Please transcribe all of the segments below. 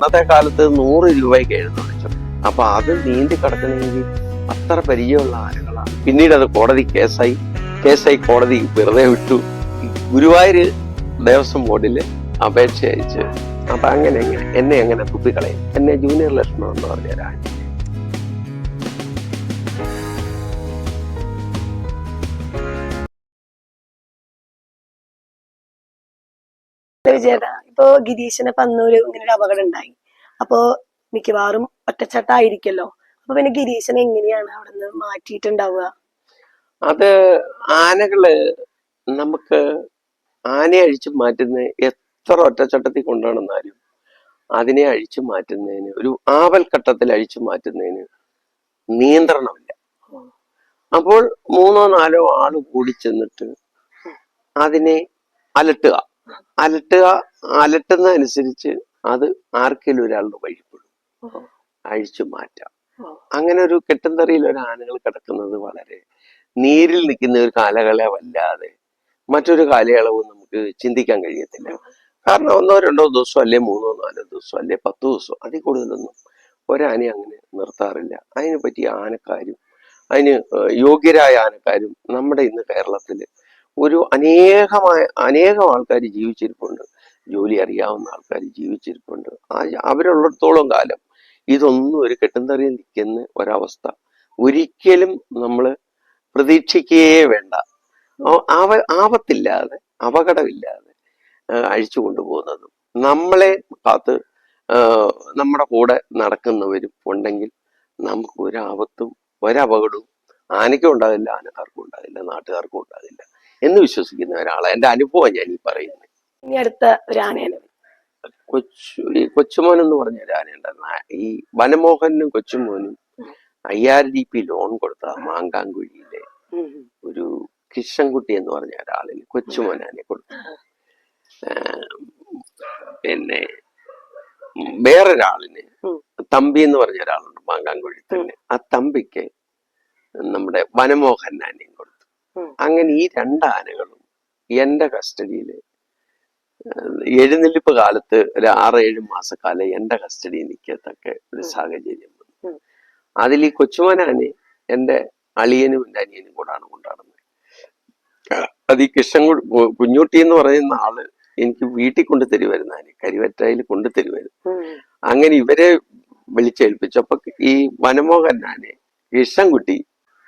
അന്നത്തെ കാലത്ത് നൂറ് രൂപയ്ക്ക് എഴുന്നള്ളിച്ചു അപ്പൊ അത് നീന്തി കിടക്കണമെങ്കിൽ അത്ര പരിചയമുള്ള ആളുകളാണ്. പിന്നീട് അത് കോടതി കേസായി. കേസായി കോടതി വെറുതെ വിട്ടു. ഗുരുവായൂർ ദേവസ്വം ബോർഡിൽ അപേക്ഷ അയച്ച് അപ്പൊ അങ്ങനെ എന്നെ എങ്ങനെ തുപ്പിക്കളയും. എന്നെ ജൂനിയർ ലക്ഷ്മണം എന്ന് പറഞ്ഞ ഒരാൾ. ചേട്ടാ ഇപ്പൊ ഗിരീഷിനെ പന്നൂര് ഇങ്ങനെ ഒരു അപകടം ഉണ്ടായി. അപ്പൊ മിക്കവാറും ഒറ്റച്ചട്ടായിരിക്കല്ലോ. അപ്പൊ പിന്നെ ഗിരീശനെ എങ്ങനെയാണ് അവിടെ നിന്ന് മാറ്റിയിട്ടുണ്ടാവുക? അത് ആനകൾ നമുക്ക് ആനയെ അഴിച്ചു മാറ്റുന്ന എത്ര ഒറ്റച്ചട്ടത്തിൽ കൊണ്ടുവന്നാലും അതിനെ അഴിച്ചു മാറ്റുന്നതിന് ഒരു ആവൽഘട്ടത്തിൽ അഴിച്ചു മാറ്റുന്നതിന് നിയന്ത്രണമില്ല. അപ്പോൾ മൂന്നോ നാലോ ആൾ കൂടി ചെന്നിട്ട് അതിനെ അലട്ടുക. അലട്ടുക അലട്ടുന്നതനുസരിച്ച് അത് ആർക്കെങ്കിലും ഒരാളുടെ വഴിപ്പെടും. അഴിച്ചു മാറ്റാം. അങ്ങനെ ഒരു കെട്ടുന്തറിയിൽ ഒരു ആനകൾ കിടക്കുന്നത് വളരെ നീരിൽ നിൽക്കുന്ന ഒരു കാലകളെ വല്ലാതെ മറ്റൊരു കാലയളവും നമുക്ക് ചിന്തിക്കാൻ കഴിയത്തില്ല. കാരണം ഒന്നോ രണ്ടോ ദിവസം അല്ലെ മൂന്നോ നാലോ ദിവസം അല്ലെ പത്ത് ദിവസം അതിൽ കൂടുതലൊന്നും ഒരാനയെ അങ്ങനെ നിർത്താറില്ല. അതിനെ പറ്റിയ ആനക്കാരും അതിന് യോഗ്യരായ ആനക്കാരും നമ്മുടെ ഇന്ന് കേരളത്തിൽ ഒരു അനേകമായ അനേകം ആൾക്കാർ ജീവിച്ചിരിപ്പുണ്ട്. ജോലി അറിയാവുന്ന ആൾക്കാർ ജീവിച്ചിരിപ്പുണ്ട്. ആ അവരുള്ളിടത്തോളം കാലം ഇതൊന്നും ഒരു കെട്ടുന്തറിയിൽ നിൽക്കുന്ന ഒരവസ്ഥ. ഒരിക്കലും നമ്മൾ പ്രതീക്ഷിക്കുകയേ വേണ്ട. ആവ ആപത്തില്ലാതെ അപകടമില്ലാതെ അഴിച്ചു കൊണ്ടുപോകുന്നതും നമ്മളെ കാത്ത് നമ്മുടെ കൂടെ നടക്കുന്നവരും ഉണ്ടെങ്കിൽ നമുക്ക് ഒരാപത്തും ഒരപകടവും ആനയ്ക്കും ഉണ്ടാകില്ല ആനക്കാർക്കും ഉണ്ടാകില്ല നാട്ടുകാർക്കും ഉണ്ടാകില്ല. എന്ന് വിശ്വസിക്കുന്ന ഒരാളെ. എന്റെ അനുഭവം ഞാൻ ഈ പറയുന്നത് ഇനി അടുത്ത ഒരു കൊച്ചു ഈ കൊച്ചുമോൻ എന്ന് പറഞ്ഞ ഒരു ഈ വനമോഹനും കൊച്ചുമോനും അയ്യായിരം ഡി പി ലോൺ കൊടുത്ത മാങ്കാങ്കുഴിയിലെ ഒരു കിഷൻകുട്ടി എന്ന് പറഞ്ഞ ഒരാളിന് കൊച്ചുമോനാനെ കൊടുത്തു. പിന്നെ വേറൊരാളിന്. തമ്പി എന്ന് പറഞ്ഞ ഒരാളുണ്ട് മാങ്കാങ്കുഴി തന്നെ. ആ തമ്പിക്ക് നമ്മുടെ വനമോഹൻ ഉം. അങ്ങനെ ഈ രണ്ട് ആനകളും എന്റെ കസ്റ്റഡിയിൽ എഴുന്നള്ളിപ്പ് കാലത്ത് ഒരു ആറ് ഏഴ് മാസക്കാലം എന്റെ കസ്റ്റഡിയിൽ നിൽക്കത്തക്ക ഒരു സാഹചര്യം വന്നു. അതിൽ ഈ കൊച്ചുമോനാനെ എന്റെ അളിയനും എന്റെ അനിയനും കൂടാണ് കൊണ്ടാടുന്നത് അത് ഈ കൃഷ്ണൻ കുഞ്ഞുട്ടി എന്ന് പറയുന്ന ആൾ എനിക്ക് വീട്ടിൽ കൊണ്ടു തരുമായിരുന്നു ആനെ കരിവറ്റായിൽ കൊണ്ടു തരുമായിരുന്നു അങ്ങനെ ഇവരെ വിളിച്ചേൽപ്പിച്ചു അപ്പൊ ഈ വനമോഹൻ ആനെ കൃഷ്ണൻകുട്ടി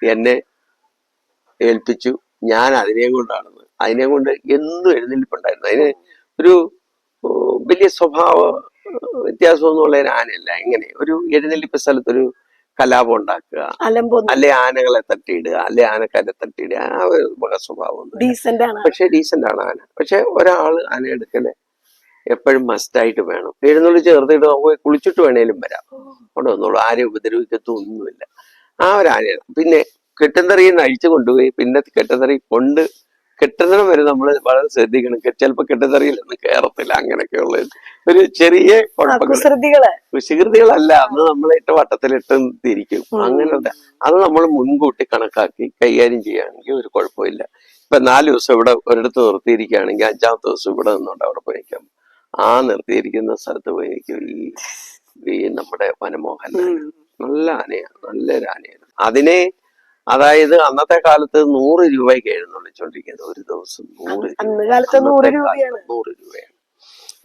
എന്നെ ഏൽപ്പിച്ചു. ഞാൻ അതിനെയും കൊണ്ടാണെന്ന്. അതിനെ കൊണ്ട് എന്നും എഴുന്നേൽപ്പുണ്ടായിരുന്നു അതിന് ഒരു വലിയ സ്വഭാവ വ്യത്യാസമൊന്നുമുള്ള ഒരു ആനയല്ല. എങ്ങനെ ഒരു എഴുന്നേൽപ്പ് സ്ഥലത്തൊരു കലാപം ഉണ്ടാക്കുക. അല്ലെ ആനകളെ തട്ടിയിടുക അല്ലെ ആനക്കാരെ തട്ടിയിടുക. ആ ഒരു സ്വഭാവം പക്ഷെ ഡീസന്റ് ആണ് ആന. പക്ഷെ ഒരാൾ ആന എടുക്കൽ എപ്പോഴും മസ്റ്റായിട്ട് വേണം. എഴുന്നള്ളി ചേർത്തിട്ട് നമുക്ക് കുളിച്ചിട്ട് വേണേലും വരാം. അവിടെ വന്നോളൂ ആരെയും ഉപദ്രവിക്കത്തൊന്നുമില്ല. ആ ഒരു ആനയാണ്. പിന്നെ കെട്ടുന്നറിയിൽ നിന്ന് അഴിച്ചു കൊണ്ടുപോയി. പിന്നെ കെട്ടുന്നറി കൊണ്ട് കെട്ടുന്നിടം വരെ നമ്മൾ വളരെ ശ്രദ്ധിക്കണം. ചിലപ്പോൾ നിന്ന് കയറത്തില്ല അങ്ങനെയൊക്കെയുള്ള ഒരു ചെറിയ കുസൃതികൾ. അന്ന് നമ്മളിട്ട് വട്ടത്തിലിട്ട് തിരിക്കും. ഇട്ടിരിക്കും അങ്ങനത്തെ അത് നമ്മൾ മുൻകൂട്ടി കണക്കാക്കി കൈകാര്യം ചെയ്യുകയാണെങ്കിൽ ഒരു കുഴപ്പമില്ല. ഇപ്പൊ നാല് ദിവസം ഇവിടെ ഒരിടത്ത് നിർത്തിയിരിക്കുകയാണെങ്കിൽ അഞ്ചാമത്തെ ദിവസം ഇവിടെ നിന്നുകൊണ്ട് അവിടെ പോയി നിൽക്കാം. ആ നിർത്തിയിരിക്കുന്ന സ്ഥലത്ത് പോയി നിൽക്കും. ഈ ഈ നമ്മുടെ വനമോഹൻ നല്ല ആനയാണ്. നല്ലൊരു ആനയാണ്. അതിനെ അതായത് അന്നത്തെ കാലത്ത് നൂറ് രൂപയ്ക്ക് എഴുന്നള്ളിച്ചോണ്ടിരിക്കുന്നത് ഒരു ദിവസം നൂറ് നൂറ് രൂപയാണ്. കാലത്ത് നൂറ് രൂപയാണ്.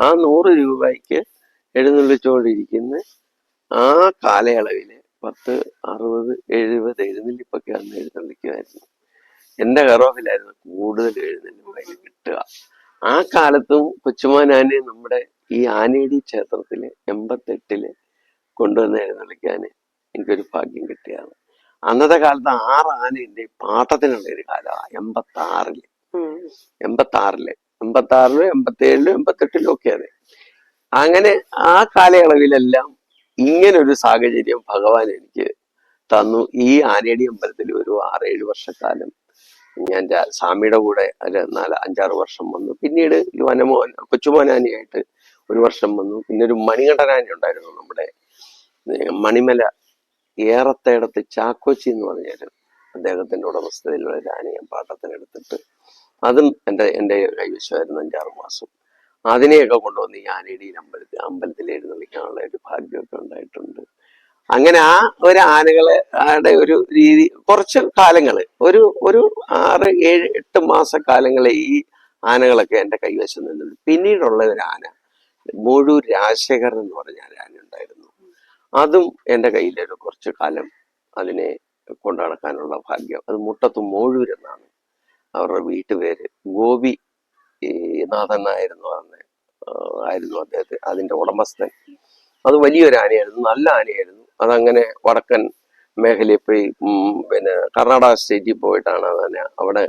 ആ നൂറ് രൂപയ്ക്ക് എഴുന്നള്ളിച്ചുകൊണ്ടിരിക്കുന്ന ആ കാലയളവിൽ പത്ത് അറുപത് എഴുപത് എഴുന്നള്ളിപ്പൊക്കെ അന്ന് എഴുന്നള്ളിക്കുമായിരുന്നു. എന്റെ കറോഫിലായിരുന്നു കൂടുതൽ എഴുന്നള്ളിപ്പായി കിട്ടുക. ആ കാലത്തും കൊച്ചുമാനാനെ നമ്മുടെ ഈ ആനേടി ക്ഷേത്രത്തിൽ എൺപത്തെട്ടിൽ കൊണ്ടുവന്ന് എഴുന്നള്ളിക്കാൻ എനിക്കൊരു ഭാഗ്യം കിട്ടിയതാണ്. അന്നത്തെ കാലത്ത് ആറ് ആനയുടെ പാട്ടത്തിനുള്ള ഒരു കാലമാണ് എൺപത്തി ആറിൽ. എൺപത്തി ആറിൽ എൺപത്തി ആറിലും എൺപത്തി ഏഴിലും എൺപത്തെട്ടിലും ഒക്കെ അതെ അങ്ങനെ ആ കാലയളവിലെല്ലാം ഇങ്ങനൊരു സാഹചര്യം ഭഗവാൻ എനിക്ക് തന്നു. ഈ ആനേടി അമ്പലത്തിൽ ഒരു ആറേഴ് വർഷക്കാലം ഞാൻ സ്വാമിയുടെ കൂടെ ഒരു നാല് അഞ്ചാറ് വർഷം വന്നു. പിന്നീട് ഈ വനമോഹൻ കൊച്ചുമോനാനിയായിട്ട് ഒരു വർഷം വന്നു. പിന്നെ ഒരു മണികണ്ഠനാനി ഉണ്ടായിരുന്നു നമ്മുടെ മണിമല ഏറത്തേടത്ത് ചാക്കോച്ചി എന്ന് പറഞ്ഞൊരു അദ്ദേഹത്തിന്റെ ഉടമസ്ഥതയിലുള്ള രാനിയം പാട്ടത്തിനെടുത്തിട്ട് അതും എന്റെ എന്റെ കൈവശമായിരുന്നു അഞ്ചാറ് മാസം. അതിനെയൊക്കെ കൊണ്ടുവന്ന് ഈ ആനയുടെ അമ്പലത്തിൽ അമ്പലത്തിൽ എഴുന്നള്ളിക്കാനുള്ള ഒരു ഭാഗ്യമൊക്കെ ഉണ്ടായിട്ടുണ്ട്. അങ്ങനെ ആ ഒരു ആനകളെ ആടെ ഒരു രീതി കുറച്ച് കാലങ്ങൾ ഒരു ഒരു ആറ് ഏഴ് എട്ട് മാസ കാലങ്ങളെ ഈ ആനകളൊക്കെ എന്റെ കൈവശം നിന്നുണ്ട് പിന്നീടുള്ള ഒരു ആന മുഴു രാജശേഖരൻ എന്ന് പറഞ്ഞ ആന ഉണ്ടായിരുന്നു. അതും എന്റെ കയ്യിലൊരു കുറച്ച് കാലം അതിനെ കൊണ്ടു നടക്കാനുള്ള ഭാഗ്യം. അത് മുട്ടത്ത് മോഴൂർ എന്നാണ് അവരുടെ വീട്ടുപേര്. ഗോപി നാഥൻ ആയിരുന്നു അന്ന് ആയിരുന്നു അദ്ദേഹത്തെ അതിന്റെ ഉടമസ്ഥൻ. അത് വലിയൊരു ആനയായിരുന്നു നല്ല ആനയായിരുന്നു. അതങ്ങനെ വടക്കൻ മേഖലയിൽ പോയി പിന്നെ കർണാടക സ്റ്റേറ്റിൽ പോയിട്ടാണ് ആന അവിടെ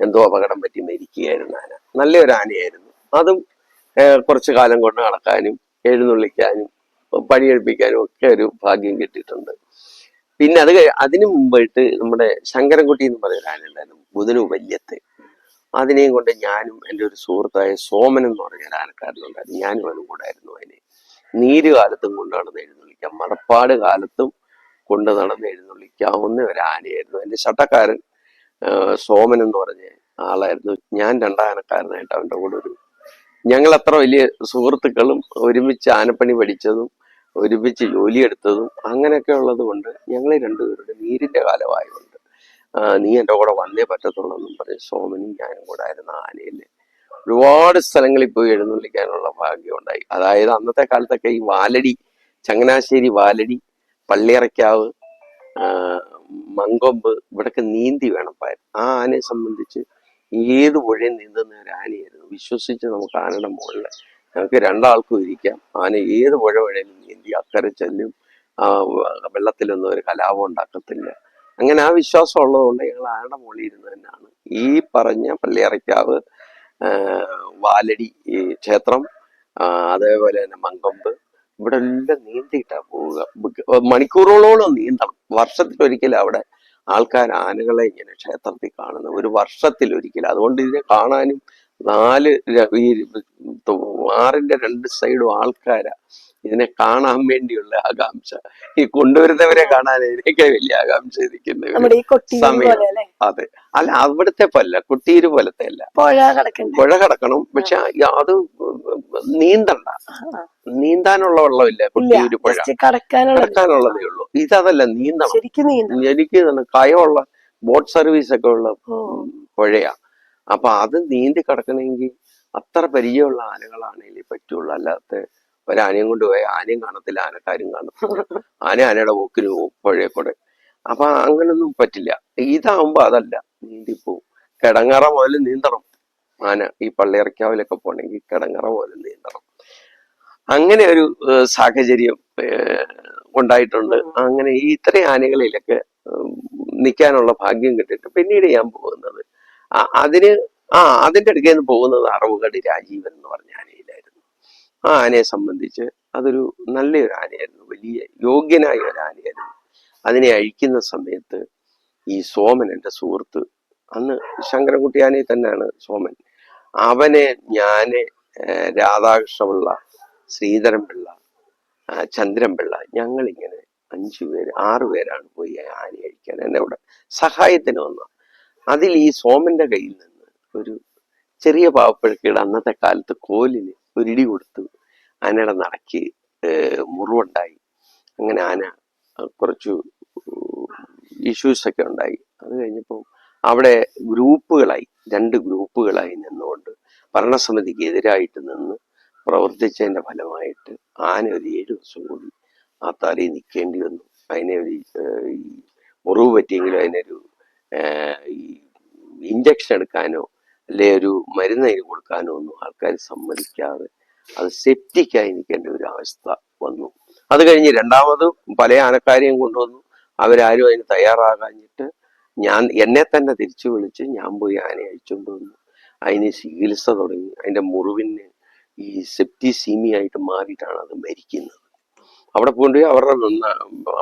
എന്തോ അപകടം പറ്റി മരിക്കുകയായിരുന്നു ആന. നല്ലൊരു ആനയായിരുന്നു. അതും കുറച്ചു കാലം കൊണ്ട് നടക്കാനും എഴുന്നള്ളിക്കാനും പണിയെടുപ്പിക്കാനും ഒക്കെ ഒരു ഭാഗ്യം കിട്ടിയിട്ടുണ്ട്. പിന്നെ അത് അതിനു മുമ്പായിട്ട് നമ്മുടെ ശങ്കരൻകുട്ടി എന്ന് പറയുന്ന ആന ഉണ്ടായിരുന്നു ബുധനു വല്യത്ത്. അതിനെയും കൊണ്ട് ഞാനും എന്റെ ഒരു സുഹൃത്തായ സോമൻ എന്ന് പറഞ്ഞ ആനക്കാരനുണ്ടായിരുന്നു ഞാനും അവനും കൂടായിരുന്നു അതിനെ. നീര് കാലത്തും കൊണ്ട് നടന്ന് എഴുന്നള്ളിക്കാം മടപ്പാട് കാലത്തും കൊണ്ട് നടന്ന് എഴുന്നള്ളിക്കാവുന്ന ഒരു ആനയായിരുന്നു എന്റെ ചട്ടക്കാരൻ സോമൻ എന്ന് പറഞ്ഞ ആളായിരുന്നു. ഞാൻ രണ്ടാനക്കാരനായിട്ട് അവന്റെ കൂടെ ഒരു ഞങ്ങൾ അത്ര വലിയ സുഹൃത്തുക്കളും ഒരുമിച്ച് ആനപ്പണി പഠിച്ചതും ഒരുമിച്ച് ജോലിയെടുത്തതും അങ്ങനെയൊക്കെ ഉള്ളത് കൊണ്ട് ഞങ്ങൾ രണ്ടുപേരുടെ നീരിന്റെ കാലമായതുകൊണ്ട് നീ എന്റെ കൂടെ വന്നേ പറ്റത്തുള്ളൂ എന്നും പറഞ്ഞ് സോമനും ഞാനും കൂടെ ആയിരുന്നു ആനയിൽ ഒരുപാട് സ്ഥലങ്ങളിൽ പോയി എഴുന്നള്ളിക്കാനുള്ള ഭാഗ്യം ഉണ്ടായി. അതായത് അന്നത്തെ കാലത്തൊക്കെ ഈ വാലടി ചങ്ങനാശ്ശേരി വാലടി പള്ളിയറയ്ക്കാവ് മങ്കൊമ്പ് ഇവിടൊക്കെ നീന്തി വേണം പോയാൽ ആ ആനയെ സംബന്ധിച്ച് ഏത് പുഴയും നീന്തുന്ന ഒരു ആനയായിരുന്നു. വിശ്വസിച്ച് നമുക്ക് ആനയുടെ മുകളിൽ ഞങ്ങൾക്ക് രണ്ടാൾക്കും ഇരിക്കാം. ആന ഏത് പുഴ വഴയിലും നീന്തി അക്കരെ ചെല്ലും. വെള്ളത്തിലൊന്നും ഒരു കലാപം ഉണ്ടാക്കത്തില്ല. അങ്ങനെ ആ വിശ്വാസം ഉള്ളതുകൊണ്ട് ഞങ്ങൾ ആനയുടെ മുകളിൽ ഇരുന്ന് തന്നെയാണ്. ഈ പറഞ്ഞ പള്ളിയറയ്ക്കാവ് വാലടി ക്ഷേത്രം അതേപോലെ തന്നെ മങ്കൊമ്പ് ഇവിടെ എല്ലാം നീന്തിയിട്ടാ പോവുക. മണിക്കൂറുകളോളം നീന്തണം. വർഷത്തിലൊരിക്കൽ അവിടെ ആൾക്കാർ ആനകളെ ഇങ്ങനെ ക്ഷേത്രത്തിൽ കാണുന്നു ഒരു വർഷത്തിലൊരിക്കൽ. അതുകൊണ്ട് ഇതിനെ കാണാനും നാല് ഈ ആറിന്റെ രണ്ട് സൈഡും ആൾക്കാരാ. ഇതിനെ കാണാൻ വേണ്ടിയുള്ള ആകാംക്ഷ. ഈ കൊണ്ടുവരുന്നവരെ കാണാൻ ഇതിനൊക്കെ വലിയ ആകാംക്ഷ ഇരിക്കുന്നത് സമയം. അതെ. അല്ല അവിടുത്തെ പല്ല കുട്ടീര് പോലത്തെ അല്ല. പുഴ കടക്കണം. പക്ഷെ അത് നീന്തണ്ട. നീന്താനുള്ള വെള്ളമില്ല കുട്ടീര് കുട്ടിയൂര് പുഴ. കടക്കാനുള്ളതേ കടക്കാനുള്ള കിടക്കാനുള്ളതേ ഉള്ളൂ. ഇതതല്ല നീന്തണം. എനിക്ക് കയമുള്ള ബോട്ട് സർവീസ് ഒക്കെ ഉള്ള പുഴയാ. അപ്പൊ അത് നീന്തി കിടക്കണമെങ്കിൽ അത്ര പരിചയമുള്ള ആനകളാണെങ്കിൽ പറ്റുള്ളൂ. അല്ലാത്ത ഒരാനയും കൊണ്ട് പോയ ആനയും കാണത്തില്ല ആനക്കാരും കാണത്തില്ല. ആന ആനയുടെ പോക്കിന് പഴയ പുഴയെ കൂടെ. അപ്പൊ അങ്ങനൊന്നും പറ്റില്ല. ഇതാവുമ്പോ അതല്ല നീന്തിപ്പോവും. കിടങ്ങറ പോലെ നീന്തണം. ആന ഈ പള്ളിയിറക്കാവിലൊക്കെ പോണെങ്കിൽ കിടങ്ങറ പോലെ നീന്തണം. അങ്ങനെ ഒരു സാഹചര്യം ഉണ്ടായിട്ടുണ്ട്. അങ്ങനെ ഈ ഇത്രയും ആനകളിലൊക്കെ നിൽക്കാനുള്ള ഭാഗ്യം കിട്ടിയിട്ട് പിന്നീട് ഞാൻ പോകുന്നത് അതിന് ആ അതിന്റെ അടുക്കൽ നിന്ന് പോകുന്നത് അറവുകടി രാജീവൻ എന്ന് പറഞ്ഞ ആനയിലായിരുന്നു. ആ ആനയെ സംബന്ധിച്ച് അതൊരു നല്ലൊരു ആനയായിരുന്നു. വലിയ യോഗ്യനായ ഒരു ആനയായിരുന്നു. അതിനെ അഴിക്കുന്ന സമയത്ത് ഈ സോമൻ എന്റെ സുഹൃത്ത് അന്ന് ശങ്കരൻകുട്ടി ആനയിൽ തന്നെയാണ് സോമൻ. അവനെ ഞാൻ രാധാകൃഷ്ണപിള്ള ശ്രീധരൻപിള്ള ചന്ദ്രൻപിള്ള ഞങ്ങളിങ്ങനെ അഞ്ചു പേര് ആറു പേരാണ് പോയി ആനയെ അഴിക്കാൻ. എന്നെ ഇവിടെ സഹായത്തിന് വന്ന അതിൽ ഈ സോമന്റെ കയ്യിൽ നിന്ന് ഒരു ചെറിയ പാവപ്പഴക്കയുടെ അന്നത്തെ കാലത്ത് കോലിന് ഒരിടി കൊടുത്തു ആനയുടെ നടക്ക് മുറിവുണ്ടായി. അങ്ങനെ ആന കുറച്ചു ഇഷ്യൂസ് ഒക്കെ ഉണ്ടായി. അത് കഴിഞ്ഞപ്പോൾ അവിടെ ഗ്രൂപ്പുകളായി രണ്ട് ഗ്രൂപ്പുകളായി നിന്നുകൊണ്ട് ഭരണസമിതിക്ക് എതിരായിട്ട് നിന്ന് പ്രവർത്തിച്ചതിന്റെ ഫലമായിട്ട് ആന ഒരു ഏഴ് ദിവസം കൂടി ആ തലയിൽ നിൽക്കേണ്ടി വന്നു. അതിനെ ഒരു മുറിവ് പറ്റിയെങ്കിലും അതിനൊരു ഇഞ്ചക്ഷൻ എടുക്കാനോ അല്ലെ ഒരു മരുന്ന് അതിന് കൊടുക്കാനോ ഒന്നും ആൾക്കാർ സമ്മതിക്കാതെ അത് സെപ്റ്റിക്കായി നിൽക്കേണ്ട ഒരു അവസ്ഥ വന്നു. അത് കഴിഞ്ഞ് രണ്ടാമത് പല ആനക്കാരെയും കൊണ്ടുവന്നു. അവരാരും അതിന് തയ്യാറാകാഞ്ഞിട്ട് ഞാൻ എന്നെ തന്നെ തിരിച്ചു വിളിച്ച് ഞാൻ പോയി ആനയെ അയച്ചുകൊണ്ട് വന്നു. അതിന് ചികിത്സ തുടങ്ങി. അതിന്റെ മുറിവിന് ഈ സെപ്റ്റിസീമിയായിട്ട് മാറിയിട്ടാണ് അത് മരിക്കുന്നത്. അവിടെ കൊണ്ടുപോയി അവരുടെ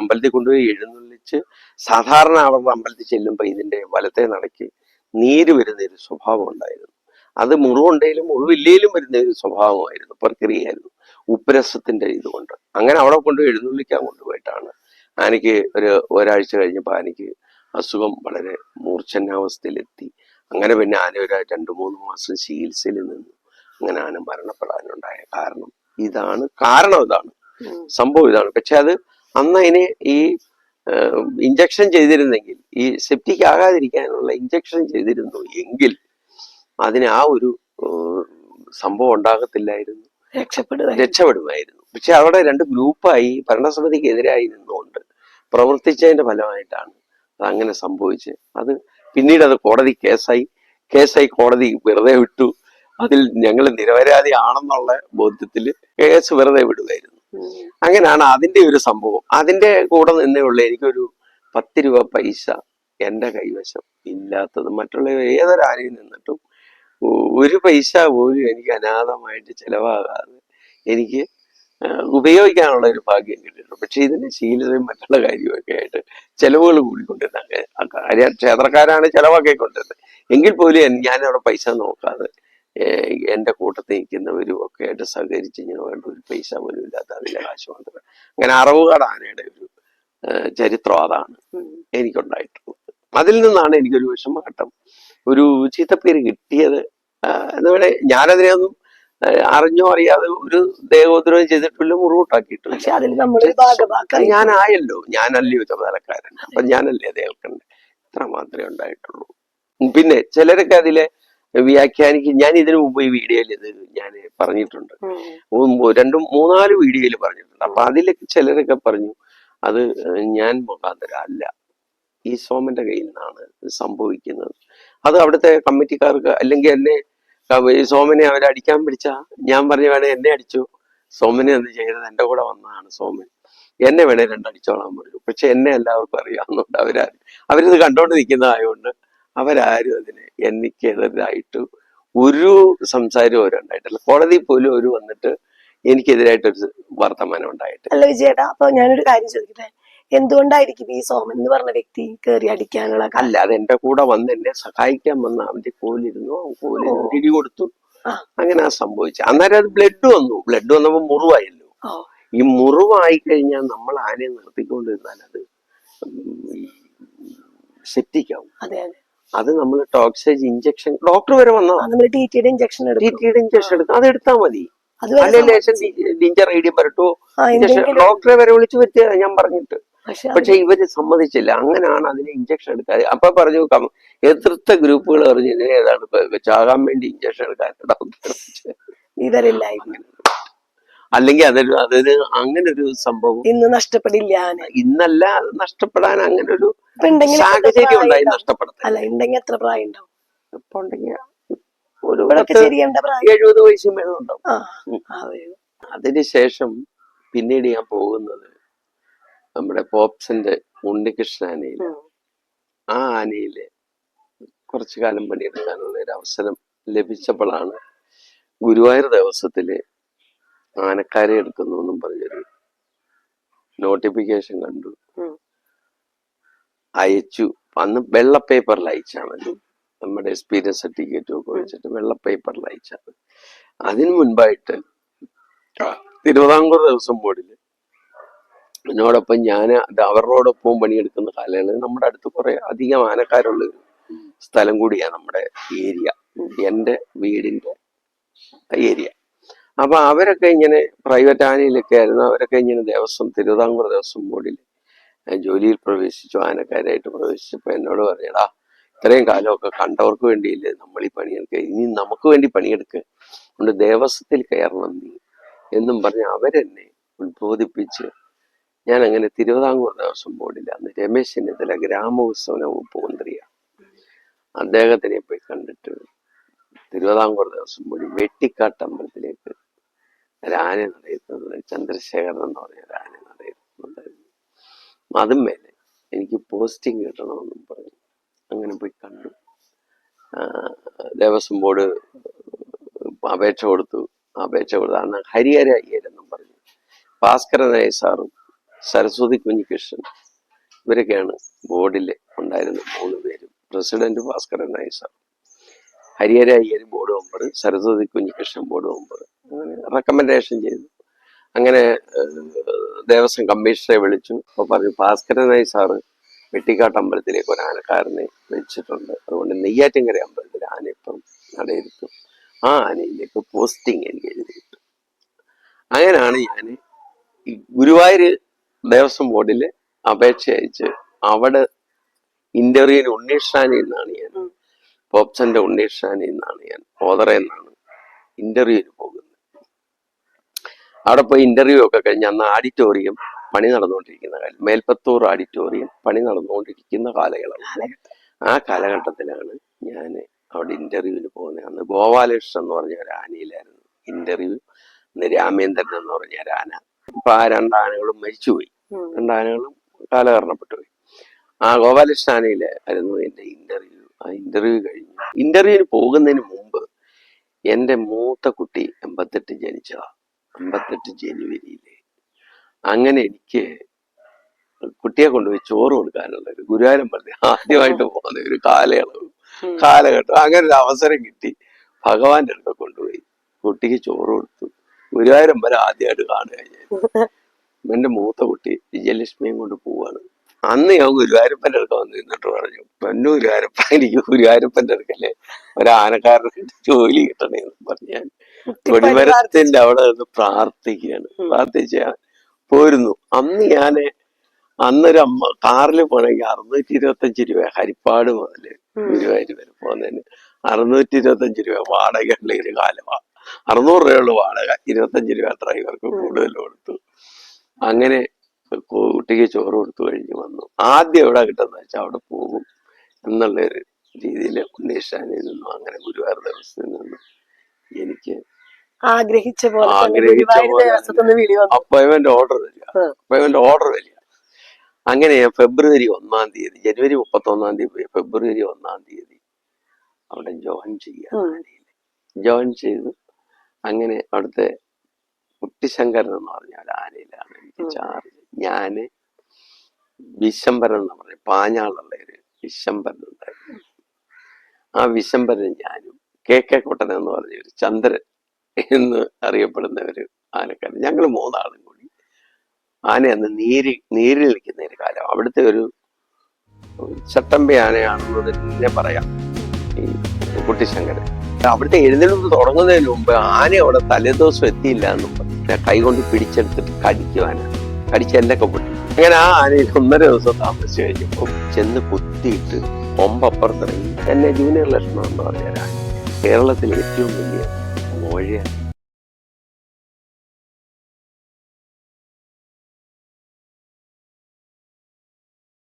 അമ്പലത്തിൽ കൊണ്ടുപോയി എഴുന്നള്ളിച്ച് സാധാരണ അവരുടെ അമ്പലത്തിൽ ചെല്ലുമ്പോൾ ഇതിന്റെ വലത്തെ നടക്ക് നീര് വരുന്ന ഒരു സ്വഭാവം ഉണ്ടായിരുന്നു. അത് മുറിവുണ്ടെങ്കിലും മുറിവില്ലേലും വരുന്ന ഒരു സ്വഭാവമായിരുന്നു പ്രക്രിയയായിരുന്നു. ഉപ്പരസത്തിന്റെ ഇതുകൊണ്ട്. അങ്ങനെ അവിടെ കൊണ്ടുപോയി എഴുന്നള്ളിക്കാൻ കൊണ്ടുപോയിട്ടാണ് ആനയ്ക്ക് ഒരു ഒരാഴ്ച കഴിഞ്ഞപ്പോൾ ആനയ്ക്ക് അസുഖം വളരെ മൂർച്ഛനാവസ്ഥയിലെത്തി. അങ്ങനെ പിന്നെ ആന ഒരു രണ്ട് മൂന്ന് മാസം ചികിത്സയിൽ നിന്നു. അങ്ങനെ ആന മരണപ്പെടാനുണ്ടായ കാരണം ഇതാണ്. കാരണം ഇതാണ്. സംഭവം ഇതാണ്. പക്ഷെ അത് അന്ന് അതിനെ ഈ ഇഞ്ചക്ഷൻ ചെയ്തിരുന്നെങ്കിൽ ഈ സെപ്റ്റിക് ആകാതിരിക്കാനുള്ള ഇഞ്ചക്ഷൻ ചെയ്തിരുന്നു എങ്കിൽ അതിന് ആ ഒരു സംഭവം ഉണ്ടാകത്തില്ലായിരുന്നു. രക്ഷപ്പെടുമായിരുന്നു. പക്ഷെ അവിടെ രണ്ട് ഗ്രൂപ്പായി ഭരണസമിതിക്ക് എതിരായി നിന്നുകൊണ്ട് പ്രവർത്തിച്ചതിന്റെ ഫലമായിട്ടാണ് അത് അങ്ങനെ സംഭവിച്ചത് അത് പിന്നീട് അത് കോടതി കേസായി. കേസായി കോടതി വെറുതെ വിട്ടു. അതിൽ ഞങ്ങൾ നിരപരാധി ആണെന്നുള്ള ബോധ്യത്തിൽ കേസ് വെറുതെ വിടുമായിരുന്നു. അങ്ങനെയാണ് അതിന്റെ ഒരു സംഭവം. അതിന്റെ കൂടെ നിന്നേ ഉള്ളൂ എനിക്കൊരു പത്ത് രൂപ പൈസ എന്റെ കൈവശം ഇല്ലാത്തത്. മറ്റുള്ള ഏതൊരാരെയും നിന്നിട്ടും ഒരു പൈസ പോലും എനിക്ക് അനാഥമായിട്ട് ചെലവാകാതെ എനിക്ക് ഉപയോഗിക്കാനുള്ള ഒരു ഭാഗ്യം കിട്ടിയിട്ടുണ്ട്. പക്ഷെ ഇതിന്റെ ശീലതയും മറ്റുള്ള കാര്യമൊക്കെ ആയിട്ട് ചെലവുകൾ കൂടിക്കൊണ്ടിരുന്ന ക്ഷേത്രക്കാരാണ് ചെലവാക്കിക്കൊണ്ടിരുന്നത്. എങ്കിൽ പോലും ഞാൻ അവിടെ പൈസ നോക്കാതെ എന്റെ കൂട്ടത്തിൽ നിൽക്കുന്നവരും ഒക്കെ ആയിട്ട് സഹകരിച്ച് ഇങ്ങനെ വേണ്ട ഒരു പൈസ പോലും ഇല്ലാത്ത അതിന്റെ കാശ് മാത്രം. അങ്ങനെ അറവുകാട് ആനയുടെ ഒരു ചരിത്രം അതാണ് എനിക്കുണ്ടായിട്ടുള്ളത്. അതിൽ നിന്നാണ് എനിക്കൊരു വിഷമഘട്ടം. ഒരു ചീത്തപ്പേര് കിട്ടിയത് പറയുക ഞാനതിനെയൊന്നും അറിഞ്ഞോ അറിയാതെ ഒരു ദേഹോദ്രവം ചെയ്തിട്ടില്ല ഭാഗഭാക്കായി. ഞാനായല്ലോ. ഞാനല്ലയോ ചുമതലക്കാരൻ അപ്പൊ ഞാനല്ലേ അത് കേൾക്കണ്ടേ ഇത്ര മാത്രമേ ഉണ്ടായിട്ടുള്ളൂ. പിന്നെ ചിലരൊക്കെ അതിലെ വ്യാഖ്യാനിക്കും. ഞാൻ ഇതിനു മുമ്പ് ഈ വീഡിയോയിൽ ഇത് ഞാൻ പറഞ്ഞിട്ടുണ്ട്. രണ്ടും മൂന്നാൽ വീഡിയോയിൽ പറഞ്ഞിട്ടുണ്ട്. അപ്പൊ അതിലൊക്കെ ചിലരൊക്കെ പറഞ്ഞു അത് ഞാൻ മുഖാന്തരം അല്ല ഈ സോമന്റെ കയ്യിൽ നിന്നാണ് സംഭവിക്കുന്നത്. അത് അവിടുത്തെ കമ്മിറ്റിക്കാർക്ക് അല്ലെങ്കിൽ എന്നെ ഈ സോമനെ അവരെ അടിക്കാൻ പിടിച്ച? ഞാൻ പറഞ്ഞു വേണേ എന്നെ അടിച്ചു. സോമനെ എന്ത് ചെയ്തത് എന്റെ കൂടെ വന്നതാണ് സോമൻ. എന്നെ വേണേ രണ്ടടിച്ചോളാൻ പറഞ്ഞു. പക്ഷെ എന്നെ എല്ലാവർക്കും അറിയാവുന്നുണ്ട് അവരാരും അവരിത് കണ്ടോണ്ട് നിൽക്കുന്നതായതുകൊണ്ട് അവരാരും അതിന് എനിക്കെതിരായിട്ട് ഒരു സംസാരവും അവരുണ്ടായിട്ടില്ല. കോടതി പോലും ഒരു വന്നിട്ട് എനിക്കെതിരായിട്ടൊരു വർത്തമാനം ഉണ്ടായിട്ട് അല്ല വിജയേട്ടാ അപ്പൊ ഞാനൊരു കാര്യം ചോദിക്കട്ടെ? എന്തുകൊണ്ടായിരിക്കും ഈ സോമൻ എന്ന് പറഞ്ഞ വ്യക്തി കയറി അടിക്കാനുള്ള? അല്ല അത് എന്റെ കൂടെ വന്ന് എന്നെ സഹായിക്കാൻ വന്ന അവന്റെ കോലിരുന്നു. കോലി കോലിരുന്നു. ഇടി കൊടുത്തു. അങ്ങനെ ആ സംഭവിച്ചത് അന്നേരം അത് ബ്ലഡ് വന്നു. ബ്ലഡ് വന്നപ്പോ മുറിവായല്ലോ. ഈ മുറിവായി കഴിഞ്ഞാൽ നമ്മൾ ആനയെ നിർത്തിക്കൊണ്ടിരുന്നാൽ അത് സെപ്റ്റിക്കാവും അതെ അതെ. അത് നമ്മൾ ടോക്സേജ് ഇഞ്ചക്ഷൻ ഡോക്ടർ വരെ വന്നതാണ് നമ്മൾ ടി ടിയുടെ ഇഞ്ചക്ഷൻ ഇഞ്ചക്ഷൻ എടുക്കും. അത് എടുത്താൽ മതി. അല്ലെങ്കിൽ ഡിഞ്ചർ റേഡിയം വരട്ടോ. ഡോക്ടറെ വരെ വിളിച്ചു വരുത്തിയതാ ഞാൻ പറഞ്ഞിട്ട്. പക്ഷെ ഇവർ സമ്മതിച്ചില്ല. അങ്ങനെയാണ് അതിന് ഇഞ്ചക്ഷൻ എടുക്കാതെ അപ്പൊ പറഞ്ഞു എതിർത്ത ഗ്രൂപ്പുകൾ പറഞ്ഞു ഇതിനെ ഏതാണ് ചാകാൻ വേണ്ടി ഇഞ്ചക്ഷൻ എടുക്കാൻ അല്ലെങ്കിൽ അതൊരു അതൊരു അങ്ങനെ ഒരു സംഭവം. ഇന്ന് നഷ്ടപ്പെടില്ല ഇന്നല്ല അത് നഷ്ടപ്പെടാൻ അങ്ങനെ ഒരു ഇപ്പൊ ഉണ്ടെങ്കിൽ സാഹചര്യം ഉണ്ടായി? അല്ല ഉണ്ടെങ്കിൽ എത്ര പ്രായം ഉണ്ടാവും ഇപ്പൊ ഉണ്ടെങ്കിൽ ഒരു ഇവിടൊക്കെ പത്ത് ചെറിയണ്ട പ്രായം എഴുപത് വയസ്സ് മേളുണ്ടാവും ആ ഉം. ആ ഒരു അതിനുശേഷം പിന്നീട് ഞാൻ പോകുന്നത് നമ്മുടെ പോപ്സിന്റെ ഉണ്ണികൃഷ്ണ ആനയിൽ ഉം. ആ ആനയിൽ കുറച്ചു കാലം പണിയെടുക്കാനുള്ള ഒരു അവസരം ലഭിച്ചപ്പോഴാണ് ഗുരുവായൂർ ദിവസത്തിൽ ആനക്കാരെ എടുക്കുന്നു എന്നും പറഞ്ഞൊരു നോട്ടിഫിക്കേഷൻ കണ്ടു. അയച്ചു. അന്ന് വെള്ള പേപ്പറിൽ അയച്ചാണ് നമ്മുടെ എക്സ്പീരിയൻസ് സർട്ടിഫിക്കറ്റും ഒക്കെ വെച്ചിട്ട് വെള്ള പേപ്പറിൽ അയച്ചാണ് അതിനു മുൻപായിട്ട് തിരുവിതാംകൂർ ദേവസ്വം ബോർഡിൽ എന്നോടൊപ്പം ഞാൻ അവരോടൊപ്പം പണിയെടുക്കുന്ന കാലങ്ങളിൽ നമ്മുടെ അടുത്ത് കുറെ അധികം ആനക്കാരുള്ള സ്ഥലം കൂടിയാണ് നമ്മുടെ ഏരിയ. എന്റെ വീടിന്റെ ഏരിയ. അപ്പൊ അവരൊക്കെ ഇങ്ങനെ പ്രൈവറ്റ് ആനയിലൊക്കെ ആയിരുന്നു. അവരൊക്കെ ഇങ്ങനെ ദേവസ്വം തിരുവിതാംകൂർ ദേവസ്വം ബോർഡിൽ ജോലിയിൽ പ്രവേശിച്ചു ആനക്കാരായിട്ട് പ്രവേശിച്ചപ്പോൾ എന്നോട് പറഞ്ഞടാ ഇത്രയും കാലമൊക്കെ കണ്ടവർക്ക് വേണ്ടിയില്ലേ നമ്മൾ ഈ പണിയെടുക്കുക? ഇനി നമുക്ക് വേണ്ടി പണിയെടുക്കുക അതുകൊണ്ട് ദേവസ്വത്തിൽ കയറണം നീ. എന്നും പറഞ്ഞ് അവരെന്നെ ഉത്ബോധിപ്പിച്ച് ഞാൻ അങ്ങനെ തിരുവിതാംകൂർ ദേവസ്വം ബോർഡിൽ അന്ന് രമേശ് ചെന്നിത്തല ഗ്രാമോത്സവന വകുപ്പ് മന്ത്രിയാണ് അദ്ദേഹത്തിനെ പോയി കണ്ടിട്ട് തിരുവിതാംകൂർ ദേവസ്വം ബോർഡ് വെട്ടിക്കാട്ട് അമ്പലത്തിലേക്ക് രാനെ നടത്തുന്നത് ചന്ദ്രശേഖരൻ എന്ന് പറഞ്ഞ രാനെ അതും മേലെ. എനിക്ക് പോസ്റ്റിംഗ് കിട്ടണമെന്നും പറഞ്ഞു. അങ്ങനെ പോയി കണ്ടു. ദേവസ്വം ബോർഡ് അപേക്ഷ കൊടുത്തു. അപേക്ഷ കൊടുത്തു അന്ന് ഹരിഹര അയ്യരെന്നും പറഞ്ഞു. ഭാസ്കര നായ സാറും സരസ്വതി കുഞ്ഞികൃഷ്ണൻ ഇവരൊക്കെയാണ് ബോർഡിൽ ഉണ്ടായിരുന്ന മൂന്ന് പേരും. President Bhaskaran Nair sir. Harihara Iyer board member Saraswathi Kunhikrishnan board member. അങ്ങനെ റെക്കമെൻഡേഷൻ ചെയ്തു. അങ്ങനെ ദേവസ്വം കമ്മീഷണറെ വിളിച്ചു. അപ്പൊ പറഞ്ഞു ഭാസ്കരനായി സാറ് വെട്ടിക്കാട്ട് അമ്പലത്തിലേക്ക് ഒരു ആനക്കാരനെ വെച്ചിട്ടുണ്ട് അതുകൊണ്ട് നെയ്യാറ്റിൻകര അമ്പലത്തിൽ ആന ഇപ്പം നടയിരുത്തും ആ ആനയിലേക്ക് പോസ്റ്റിംഗ് എനിക്ക് എഴുതി കിട്ടും അങ്ങനെയാണ് ഞാൻ ഈ ഗുരുവായൂർ ദേവസ്വം ബോർഡിൽ അപേക്ഷ അയച്ച് അവിടെ ഇന്റർവ്യൂവിന് ഉണ്ണീഷാനി എന്നാണ് ഞാൻ. പോപ്സന്റെ പോപ്സന്റെ ഉണ്ണീഷാനി എന്നാണ് ഞാൻ. ഓതറ എന്നാണ് ഇന്റർവ്യൂവിന് പോകുന്നത്. അവിടെ പോയി ഇന്റർവ്യൂ ഒക്കെ കഴിഞ്ഞ് അന്ന് ആഡിറ്റോറിയം പണി നടന്നുകൊണ്ടിരിക്കുന്ന കാലം. മേൽപ്പത്തൂർ ആഡിറ്റോറിയം പണി നടന്നുകൊണ്ടിരിക്കുന്ന കാലയളവ്. ആ കാലഘട്ടത്തിലാണ് ഞാൻ അവിടെ ഇന്റർവ്യൂവിന് പോകുന്നത് അന്ന് ഗോപാലകൃഷ്ണൻ എന്ന് പറഞ്ഞ ഒരു ആനയിലായിരുന്നു ഇന്റർവ്യൂ ഇന്ന് രാമേന്ദ്രൻ എന്ന് പറഞ്ഞ ഒരു ആന. ഇപ്പൊ ആ രണ്ടാനകളും മരിച്ചുപോയി. രണ്ടാനകളും കാലകരണപ്പെട്ടു പോയി ആ ഗോപാലകൃഷ്ണ ആനയിലായിരുന്നു എന്റെ ഇന്റർവ്യൂ ആ ഇന്റർവ്യൂ കഴിഞ്ഞു. ഇന്റർവ്യൂവിന് പോകുന്നതിന് മുമ്പ് എന്റെ മൂത്ത കുട്ടി എൺപത്തെട്ട് ജനിച്ചതാ. എൺപത്തെട്ട് ജനുവരിയിലെ. അങ്ങനെ എനിക്ക് കുട്ടിയെ കൊണ്ടുപോയി ചോറ് കൊടുക്കാനുള്ള ഒരു ഗുരുവാരം പറഞ്ഞ ആദ്യമായിട്ട് പോകുന്ന ഒരു കാലയളവ്. കാലഘട്ടം. അങ്ങനെ ഒരു അവസരം കിട്ടി. ഭഗവാന്റെ അടുത്ത് കൊണ്ടുപോയി. കുട്ടിക്ക് ചോറ് കൊടുത്തു. ഗുരുവായൂരം വരെ ആദ്യമായിട്ട് കാണുക ഞാൻ എന്റെ മൂത്ത കുട്ടി വിജയലക്ഷ്മിയും കൊണ്ട് പോവാണ്. അന്ന് ഞാൻ ഗുരുവായൂരപ്പന്റെ അടുത്ത് വന്ന് നിന്നിട്ട് പറഞ്ഞു പെണ്ണു ഗുരുവായൂരപ്പ എനിക്ക് ഗുരുവായൂരപ്പന്റെ അടുക്കല്ലേ? ഒരു ആനക്കാരനായിട്ട് ജോലി കിട്ടണേ എന്ന് പറഞ്ഞു ഞാൻ കൊടിമരത്തിന്റെ അവിടെ നിന്ന് പ്രാർത്ഥിക്കുകയാണ്. പ്രാർത്ഥിച്ച പോരുന്നു അന്ന് ഞാൻ അന്നൊരു അമ്മ കാറിൽ പോണെങ്കിൽ അറുന്നൂറ്റി ഇരുപത്തഞ്ച് രൂപ ഹരിപ്പാട് മുതൽ. ഗുരുവായൂർ വരെ പോകുന്നതിന് അറുന്നൂറ്റി ഇരുപത്തഞ്ച് രൂപ വാടകയുള്ള ഒരു കാലമാണ് അറുന്നൂറ് രൂപയുള്ള വാടക ഇരുപത്തഞ്ച് രൂപ ഡ്രൈവർക്ക്. കൂടുതൽ കൊടുത്തു അങ്ങനെ കുട്ടിക്ക് ചോറ് കൊടുത്തു കഴിഞ്ഞു വന്നു ആദ്യം എവിടെ കിട്ടുന്ന വെച്ചാൽ അവിടെ പോകും എന്നുള്ള ഒരു രീതിയിൽ ഉണ്ണീഷാനിൽ നിന്നും അങ്ങനെ ഗുരുവായൂർ ദേവസ്ഥയിൽ നിന്നും എനിക്ക് ആഗ്രഹിച്ച പോലെ അപ്പോയിന്റ്മെന്റ് ഓർഡർ. അപ്പോയിന്റ്മെന്റ് ഓർഡർ വരിക. അങ്ങനെ ഫെബ്രുവരി ഒന്നാം തീയതി ജനുവരി മുപ്പത്തി ഒന്നാം തീയതി പോയി. ഫെബ്രുവരി ഒന്നാം തീയതി അവിടെ ജോയിൻ ചെയ്യാൻ ജോയിൻ ചെയ്തു അങ്ങനെ അവിടുത്തെ കുട്ടിശങ്കരൻ എന്ന് പറഞ്ഞ ഒരു ആനയിലാണ് എനിക്ക്. ചാർജ് ഞാൻ വിശംബരൻ എന്ന് പറഞ്ഞ പാഞ്ഞാളുള്ള ഒരു വിശംബരൻ ഉണ്ടായിരുന്നു. ആ വിശംബരൻ ഞാനും കെ കെ കുട്ടൻ എന്ന് പറഞ്ഞ ഒരു ചന്ദ്രൻ. എന്ന് അറിയപ്പെടുന്നവർ ആനക്കാരൻ. ഞങ്ങൾ മൂന്നാളും കൂടി ആന അന്ന് നീരി നീരിൽ നിൽക്കുന്ന ഒരു കാലം. അവിടുത്തെ ഒരു ചട്ടമ്പി ആനയാണെന്ന് തന്നെ പറയാം. ഈ കുട്ടിശങ്കരൻ. അവിടുത്തെ എഴുന്നേൽപ്പ് തുടങ്ങുന്നതിന് മുമ്പ് ആന അവിടെ തലേദിവസം എത്തിയില്ല എന്നും പറഞ്ഞു കൈകൊണ്ട് പിടിച്ചെടുത്തിട്ട് കടിക്കുവാന കടിച്ച് എല്ലൊക്കെ പൊട്ടി? അങ്ങനെ ആ ആനയിൽ ഒന്നര ദിവസം താമസിച്ചു കഴിഞ്ഞപ്പോൾ ചെന്ന് കുത്തിയിട്ട് ഒമ്പപ്പുറത്തിറങ്ങി എന്നെ ജൂനിയർ ലക്ഷണം എന്ന് പറഞ്ഞ കേരളത്തിൽ ഏറ്റവും വലിയ മോഴ